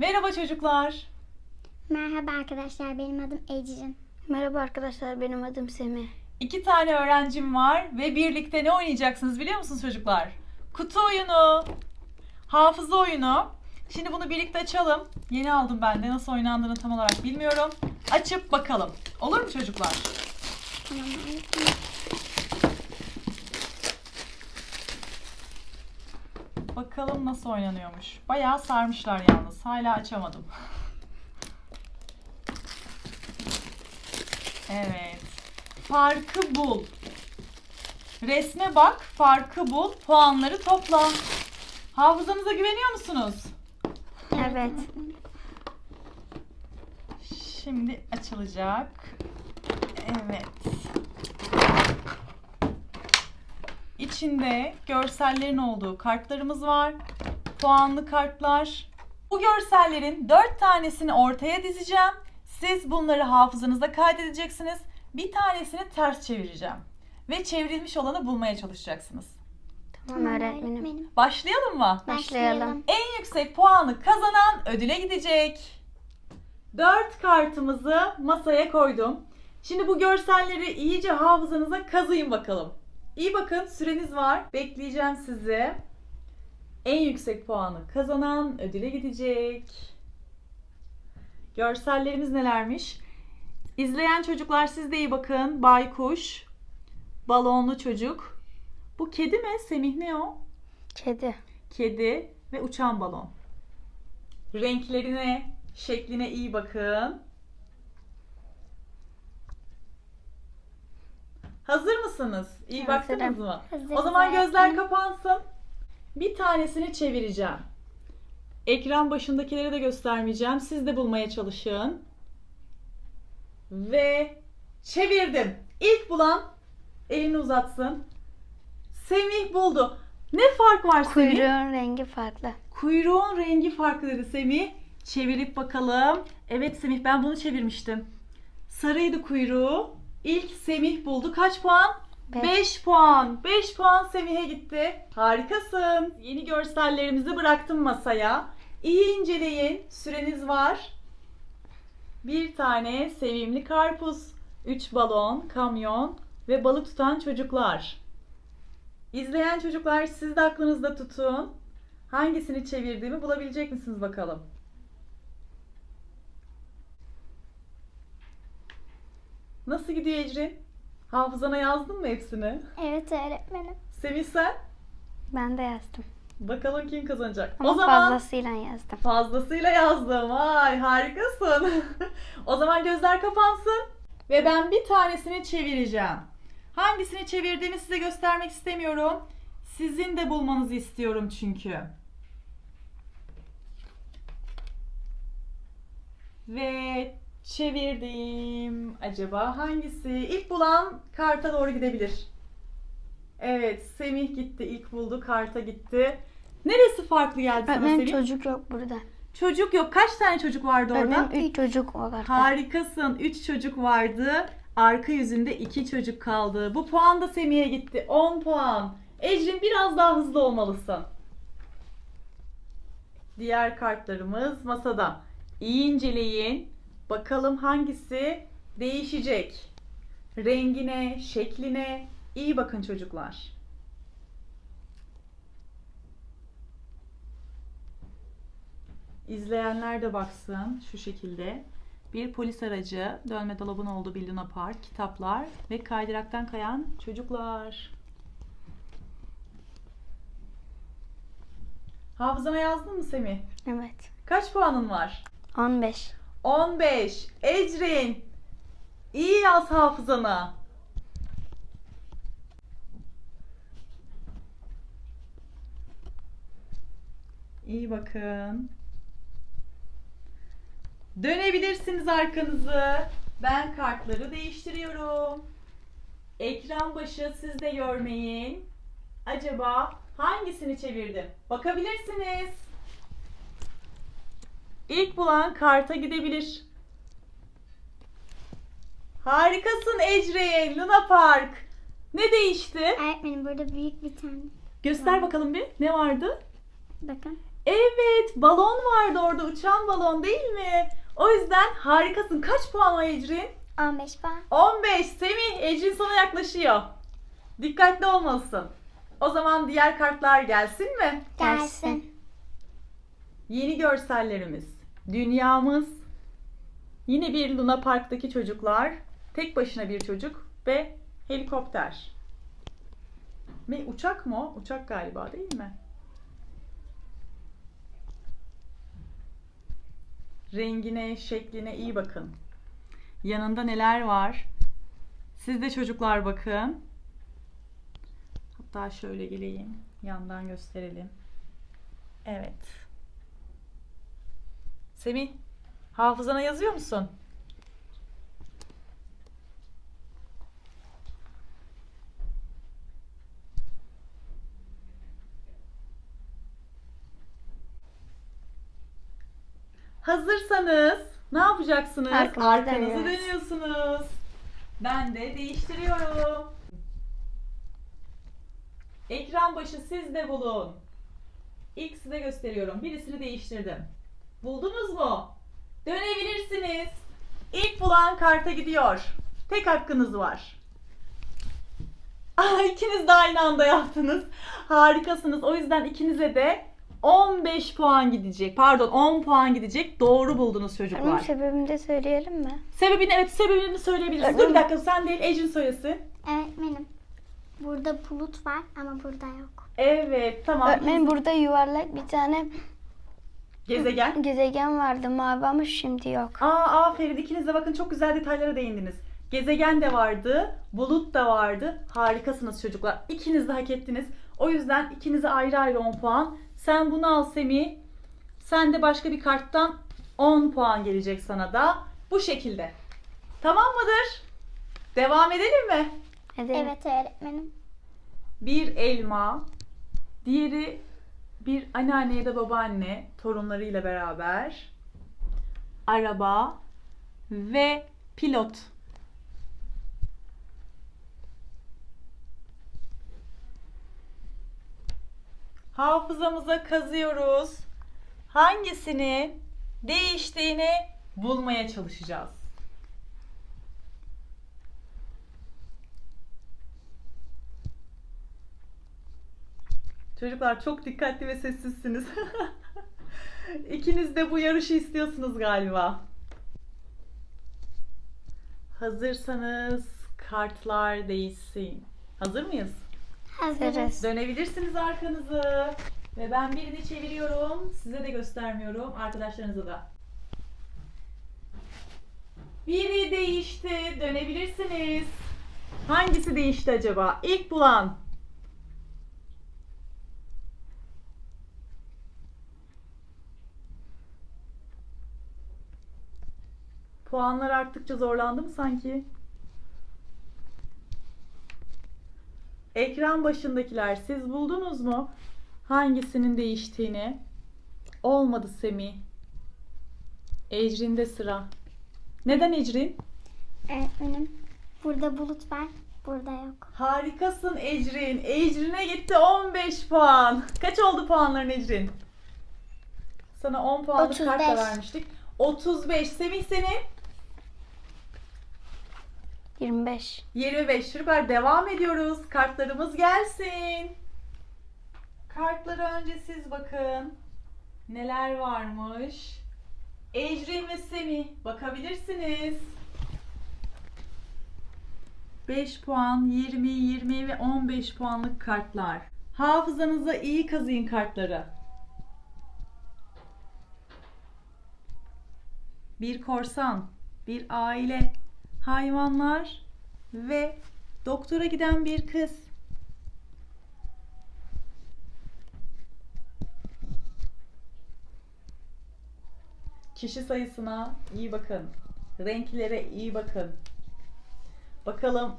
Merhaba çocuklar. Merhaba arkadaşlar, benim adım Ecrin. Merhaba arkadaşlar benim adım Semih. İki tane öğrencim var ve birlikte ne oynayacaksınız biliyor musunuz çocuklar? Kutu oyunu, hafıza oyunu. Şimdi bunu birlikte açalım. Yeni aldım ben de nasıl oynandığını tam olarak bilmiyorum. Açıp bakalım. Olur mu çocuklar? Tamam. Bakalım nasıl oynanıyormuş. Bayağı sarmışlar yalnız. Hala açamadım. Evet. Farkı bul. Resme bak, farkı bul, puanları topla. Hafızanıza güveniyor musunuz? Evet. Şimdi açılacak. Evet. İçinde görsellerin olduğu kartlarımız var. Puanlı kartlar. Bu görsellerin dört tanesini ortaya dizeceğim. Siz bunları hafızanızda kaydedeceksiniz. Bir tanesini ters çevireceğim. Ve çevrilmiş olanı bulmaya çalışacaksınız. Tamam öğretmenim. Başlayalım mı? Başlayalım. En yüksek puanı kazanan ödüle gidecek. Dört kartımızı masaya koydum. Şimdi bu görselleri iyice hafızanıza kazıyın bakalım. İyi bakın süreniz var. Bekleyeceğim sizi. En yüksek puanı kazanan ödüle gidecek. Görsellerimiz nelermiş? İzleyen çocuklar siz de iyi bakın. Baykuş, balonlu çocuk. Bu kedi mi? Semih ne o? Kedi. kedi ve uçan balon. Renklerine, şekline iyi bakın. Hazır mısınız? İyi Hazırım. baktınız mı? O zaman gözler kapansın. Bir tanesini çevireceğim. Ekran başındakileri de göstermeyeceğim. Siz de bulmaya çalışın. Ve çevirdim. İlk bulan elini uzatsın. Semih buldu. Ne fark var Semih? Kuyruğun rengi farklı. Kuyruğun rengi farklı dedi Semih. Çevirip bakalım. Evet Semih ben bunu çevirmiştim. Sarıydı kuyruğu. İlk Semih buldu. Kaç puan? Beş. 5 puan. 5 puan Semih'e gitti. Harikasın. Yeni görsellerimizi bıraktım masaya. İyi inceleyin. Süreniz var. Bir tane sevimli karpuz, 3 balon, kamyon ve balık tutan çocuklar. İzleyen çocuklar siz de aklınızda tutun. Hangisini çevirdiğimi bulabilecek misiniz bakalım? Nasıl gidiyor Ecrin? Hafızana yazdın mı hepsini? Evet öğretmenim. Semih sen? Ben de yazdım. Bakalım kim kazanacak. Ama o zaman fazlasıyla yazdım. fazlasıyla yazdım. Vay harikasın. o zaman gözler kapansın. Ve ben bir tanesini çevireceğim. Hangisini çevirdiğimi size göstermek istemiyorum. Sizin de bulmanızı istiyorum çünkü. Ve çevirdim. Acaba hangisi? İlk bulan karta doğru gidebilir. Evet, Semih gitti. ilk buldu. Karta gitti. Neresi farklı geldi sana Öğretmenim Semih? çocuk yok burada. Çocuk yok. Kaç tane çocuk vardı orada? Öğretmenim üç çocuk var. Harikasın. 3 çocuk vardı. Arka yüzünde 2 çocuk kaldı. Bu puan da Semih'e gitti. 10 puan. Ecrin biraz daha hızlı olmalısın. Diğer kartlarımız masada. İyi inceleyin. Bakalım hangisi değişecek. Rengine, şekline iyi bakın çocuklar. İzleyenler de baksın şu şekilde. Bir polis aracı, dönme dolabın olduğu bir Luna Park, kitaplar ve kaydıraktan kayan çocuklar. Hafızana yazdın mı Semih? Evet. Kaç puanın var? 15. 15. Ecrin. İyi yaz hafızana. İyi bakın. Dönebilirsiniz arkanızı. Ben kartları değiştiriyorum. Ekran başı siz de görmeyin. Acaba hangisini çevirdim? Bakabilirsiniz. İlk bulan karta gidebilir. Harikasın Ecrin, Luna Park. Ne değişti? Öğretmenim burada büyük bir tane. Göster bakalım bir. Ne vardı? Bakın. Evet, balon vardı orada uçan balon değil mi? O yüzden harikasın. Kaç puan o Ecrin? 15 puan. 15. Semih, Ecrin sana yaklaşıyor. Dikkatli olmalısın. O zaman diğer kartlar gelsin mi? Gelsin. Yeni görsellerimiz. Dünyamız. Yine bir Luna Park'taki çocuklar. Tek başına bir çocuk ve helikopter. Ve uçak mı? Uçak galiba değil mi? Rengine, şekline iyi bakın. Yanında neler var? Siz de çocuklar bakın. Hatta şöyle geleyim. Yandan gösterelim. Evet. Semih, hafızana yazıyor musun? Hazırsanız ne yapacaksınız? Arkamızı Arkanızı dönüyoruz. dönüyorsunuz. Ben de değiştiriyorum. Ekran başı sizde bulun. İlk size gösteriyorum. Birisini değiştirdim. Buldunuz mu? Dönebilirsiniz. İlk bulan karta gidiyor. Tek hakkınız var. Aa, İkiniz de aynı anda yaptınız. Harikasınız. O yüzden ikinize de 15 puan gidecek. Pardon 10 puan gidecek. Doğru buldunuz çocuklar. Onun sebebini de söyleyelim mi? Sebebini evet sebebini söyleyebiliriz. Dur bir dakika sen değil Ecin söylesin. Öğretmenim. Burada bulut var ama burada yok. Evet tamam. Öğretmenim burada yuvarlak bir tane Gezegen. gezegen vardı mavi ama şimdi yok. Aa aferin ikiniz de bakın çok güzel detaylara değindiniz. Gezegen de vardı, bulut da vardı. Harikasınız çocuklar. İkiniz de hak ettiniz. O yüzden ikinize ayrı ayrı 10 puan. Sen bunu al Semih. Sen de başka bir karttan 10 puan gelecek sana da. Bu şekilde. Tamam mıdır? Devam edelim mi? Evet öğretmenim. Bir elma, diğeri bir anneanne ya da babaanne torunlarıyla beraber, araba ve pilot. Hafızamıza kazıyoruz. Hangisini değiştiğini bulmaya çalışacağız. Çocuklar çok dikkatli ve sessizsiniz. İkiniz de bu yarışı istiyorsunuz galiba. Hazırsanız kartlar değişsin. Hazır mıyız? Hazırız. Dönebilirsiniz arkanızı. Ve ben birini çeviriyorum. Size de göstermiyorum. Arkadaşlarınıza da. Biri değişti. Dönebilirsiniz. Hangisi değişti acaba? İlk bulan. Puanlar arttıkça zorlandı mı sanki? Ekran başındakiler siz buldunuz mu? Hangisinin değiştiğini? Olmadı Semih. Ecrin'de sıra. Neden Ecrin? Öğretmenim. Burada bulut var. Burada yok. Harikasın Ecrin. Ecrin'e gitti 15 puan. Kaç oldu puanların Ecrin? Sana 10 puanlık kart da 35. vermiştik. 35. Semih senin? 25. 25. Çocuklar devam ediyoruz. Kartlarımız gelsin. Kartlara önce siz bakın. Neler varmış. Ecrin ve Semih bakabilirsiniz. 5 puan, 20, 20 ve 15 puanlık kartlar. Hafızanıza iyi kazıyın kartları. Bir korsan, bir aile, hayvanlar ve doktora giden bir kız. Kişi sayısına iyi bakın. Renklere iyi bakın. Bakalım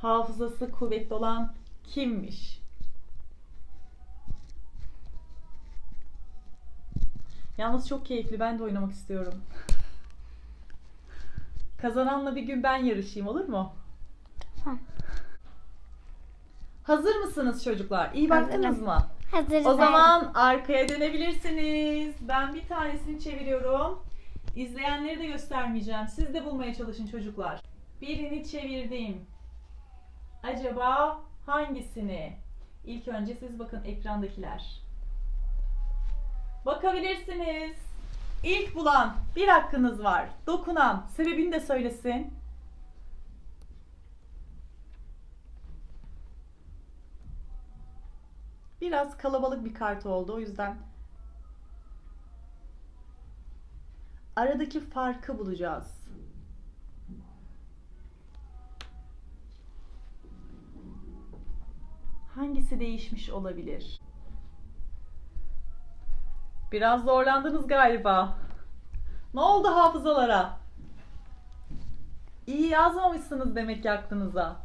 hafızası kuvvetli olan kimmiş? Yalnız çok keyifli. Ben de oynamak istiyorum. Kazananla bir gün ben yarışayım olur mu? Tamam. Hazır mısınız çocuklar? İyi baktınız Hazırım. mı? Hazır O zaman arkaya dönebilirsiniz. Ben bir tanesini çeviriyorum. İzleyenleri de göstermeyeceğim. Siz de bulmaya çalışın çocuklar. Birini çevirdim. Acaba hangisini? İlk önce siz bakın ekrandakiler. Bakabilirsiniz. İlk bulan bir hakkınız var. Dokunan sebebini de söylesin. Biraz kalabalık bir kart oldu o yüzden aradaki farkı bulacağız. Hangisi değişmiş olabilir? Biraz zorlandınız galiba. Ne oldu hafızalara? İyi yazmamışsınız demek ki aklınıza.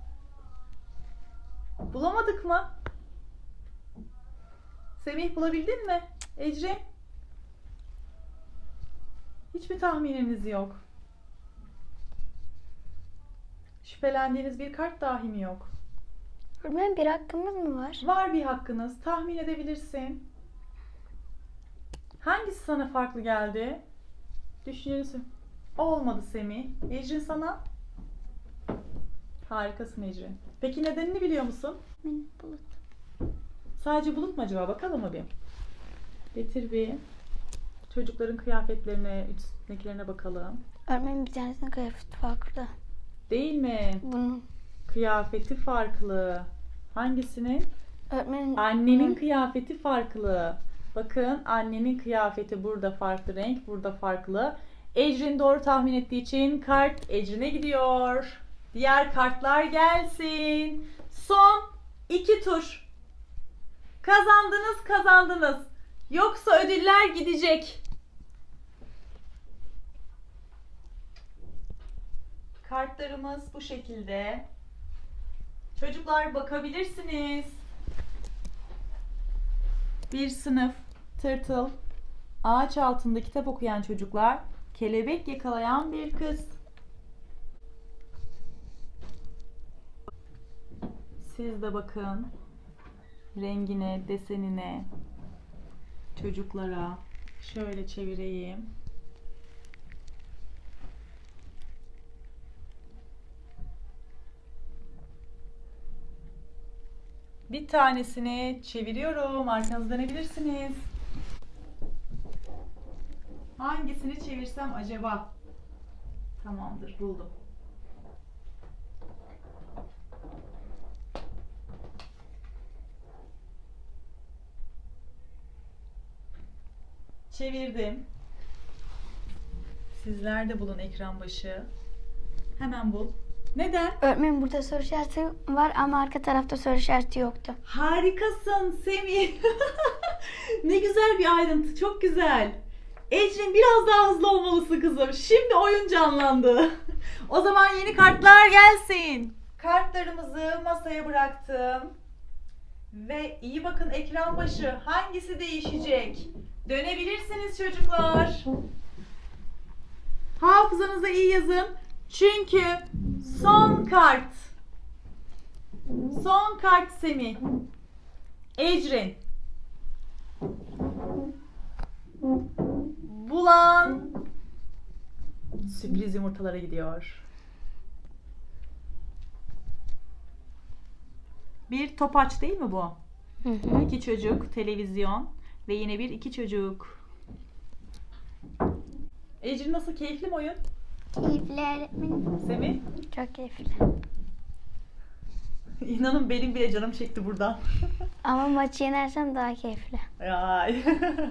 Bulamadık mı? Semih bulabildin mi? Ecre? Hiçbir tahmininiz yok. Şüphelendiğiniz bir kart dahi mi yok? Öğretmenim bir hakkımız mı var? Var bir hakkınız. Tahmin edebilirsin. Hangisi sana farklı geldi? Düşünüyorsun. Olmadı Semih. Ecrin sana? Harikasın Ecrin. Peki nedenini biliyor musun? bulut. Sadece bulut mu acaba? Bakalım mı bir? Getir bir. Çocukların kıyafetlerine, üstündekilerine bakalım. Öğretmenim bir tanesinin kıyafeti farklı. Değil mi? Bunun. Kıyafeti farklı. Hangisinin? Öğretmenim Annenin kıyafeti farklı. Bakın annenin kıyafeti burada farklı renk, burada farklı. Ecrin doğru tahmin ettiği için kart Ecrin'e gidiyor. Diğer kartlar gelsin. Son iki tur. Kazandınız kazandınız. Yoksa ödüller gidecek. Kartlarımız bu şekilde. Çocuklar bakabilirsiniz. Bir sınıf, tırtıl, ağaç altında kitap okuyan çocuklar, kelebek yakalayan bir kız. Siz de bakın rengine, desenine, çocuklara. Şöyle çevireyim. Bir tanesini çeviriyorum. Arkanızı dönebilirsiniz. Hangisini çevirsem acaba? Tamamdır, buldum. Çevirdim. Sizler de bulun ekran başı. Hemen bul. Neden? Öğretmenim burada soru işareti var ama arka tarafta soru işareti yoktu. Harikasın Semih. ne güzel bir ayrıntı. Çok güzel. Ecrin biraz daha hızlı olmalısın kızım. Şimdi oyun canlandı. o zaman yeni kartlar gelsin. Kartlarımızı masaya bıraktım. Ve iyi bakın ekran başı. Hangisi değişecek? Dönebilirsiniz çocuklar. Hafızanıza iyi yazın. Çünkü son kart. Son kart Semih. Ecrin. Bulan sürpriz yumurtalara gidiyor. Bir topaç değil mi bu? Hı hı. İki çocuk, televizyon ve yine bir iki çocuk. Ecrin nasıl keyifli mi oyun? Keyifli öğretmenim. Semih? Çok keyifli. İnanın benim bile canım çekti buradan. Ama maçı yenersem daha keyifli. Ay.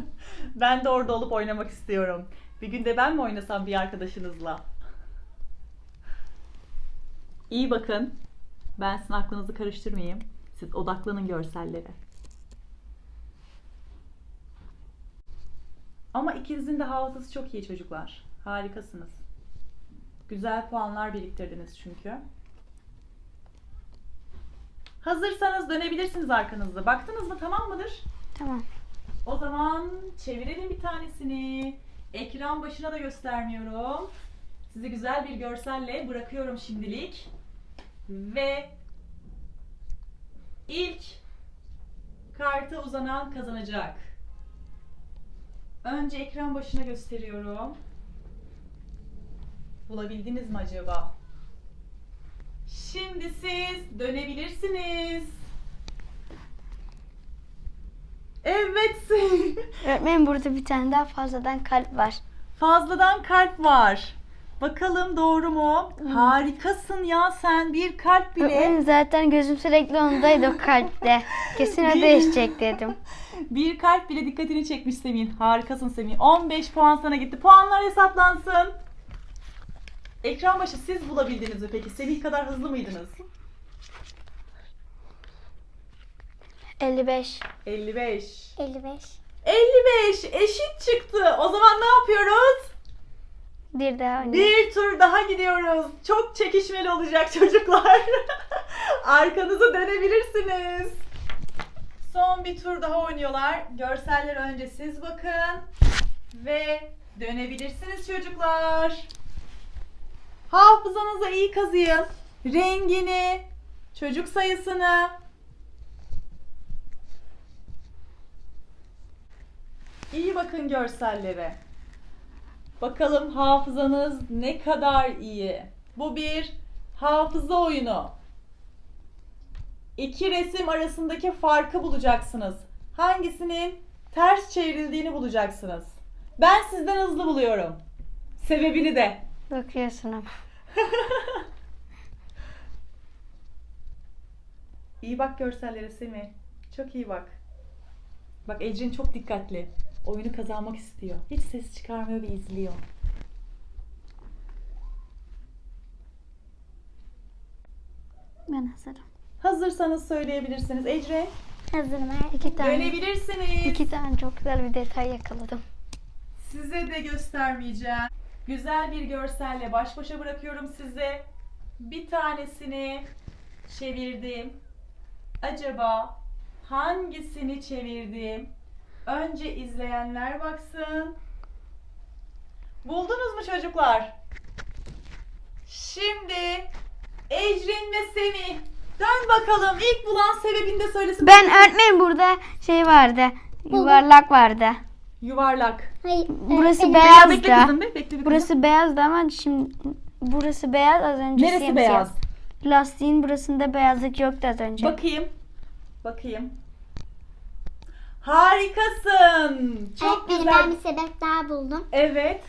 ben de orada olup oynamak istiyorum. Bir gün de ben mi oynasam bir arkadaşınızla? İyi bakın. Ben sizin aklınızı karıştırmayayım. Siz odaklanın görsellere. Ama ikinizin de hafızası çok iyi çocuklar. Harikasınız. Güzel puanlar biriktirdiniz çünkü. Hazırsanız dönebilirsiniz arkanızda. Baktınız mı tamam mıdır? Tamam. O zaman çevirelim bir tanesini. Ekran başına da göstermiyorum. Sizi güzel bir görselle bırakıyorum şimdilik. Ve ilk kartı uzanan kazanacak. Önce ekran başına gösteriyorum. Bulabildiniz mi acaba? Şimdi siz dönebilirsiniz. Evet. Öğretmenim burada bir tane daha fazladan kalp var. Fazladan kalp var. Bakalım doğru mu? Harikasın ya sen bir kalp bile. Öğretmenim zaten gözüm sürekli ondaydı o kalpte. Kesin o Bir- değişecek dedim. Bir kalp bile dikkatini çekmiş Semih. Harikasın Semih. 15 puan sana gitti. Puanlar hesaplansın. Ekran başı siz bulabildiniz mi peki? Semih kadar hızlı mıydınız? 55. 55. 55. 55 eşit çıktı. O zaman ne yapıyoruz? Bir daha oynayalım. Bir tur daha gidiyoruz. Çok çekişmeli olacak çocuklar. Arkanızı dönebilirsiniz. Son bir tur daha oynuyorlar. Görseller önce siz bakın. Ve dönebilirsiniz çocuklar. Hafızanıza iyi kazıyın. Rengini, çocuk sayısını. İyi bakın görsellere. Bakalım hafızanız ne kadar iyi. Bu bir hafıza oyunu. İki resim arasındaki farkı bulacaksınız. Hangisinin ters çevrildiğini bulacaksınız. Ben sizden hızlı buluyorum. Sebebini de. Bakıyorsun ama. İyi bak görsellere Semih. Çok iyi bak. Bak Ecrin çok dikkatli. Oyunu kazanmak istiyor. Hiç ses çıkarmıyor ve izliyor. Ben hazırım. Hazırsanız söyleyebilirsiniz. Ecrin Hazırım. İki tane. dönebilirsiniz. İki tane çok güzel bir detay yakaladım. Size de göstermeyeceğim. Güzel bir görselle baş başa bırakıyorum size. Bir tanesini çevirdim. Acaba hangisini çevirdim? Önce izleyenler baksın. Buldunuz mu çocuklar? Şimdi Ecrin ve Semih dön bakalım. İlk bulan sebebini de söylesin. Ben öğretmenim burada şey vardı. Yuvarlak vardı. Yuvarlak. Hayır. Burası öğretmenim. beyaz Bekle da. kızım be. Bekle bir kızım. Burası beyazdı ama şimdi burası beyaz az önce Neresi simsiyah. beyaz? Lastiğin burasında beyazlık yoktu az önce. Bakayım. Bakayım. Harikasın. Çok Öğretmenim, güzel. ben bir sebep daha buldum. Evet.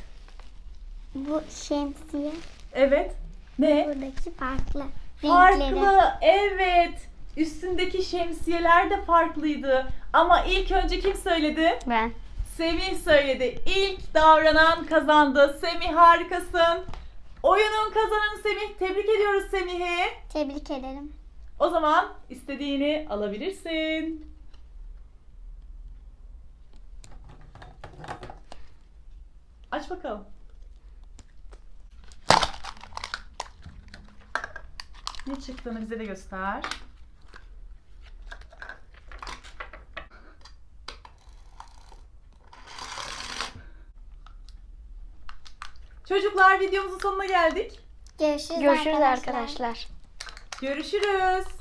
Bu şemsiye Evet. Ne? buradaki farklı. Renkleri. Farklı. Evet. Üstündeki şemsiyeler de farklıydı. Ama ilk önce kim söyledi? Ben. Semih söyledi. İlk davranan kazandı. Semih harikasın. Oyunun kazananı Semih. Tebrik ediyoruz Semih'i. Tebrik ederim. O zaman istediğini alabilirsin. Aç bakalım. Ne çıktığını bize de göster. Çocuklar videomuzun sonuna geldik. Görüşürüz, Görüşürüz arkadaşlar. arkadaşlar. Görüşürüz.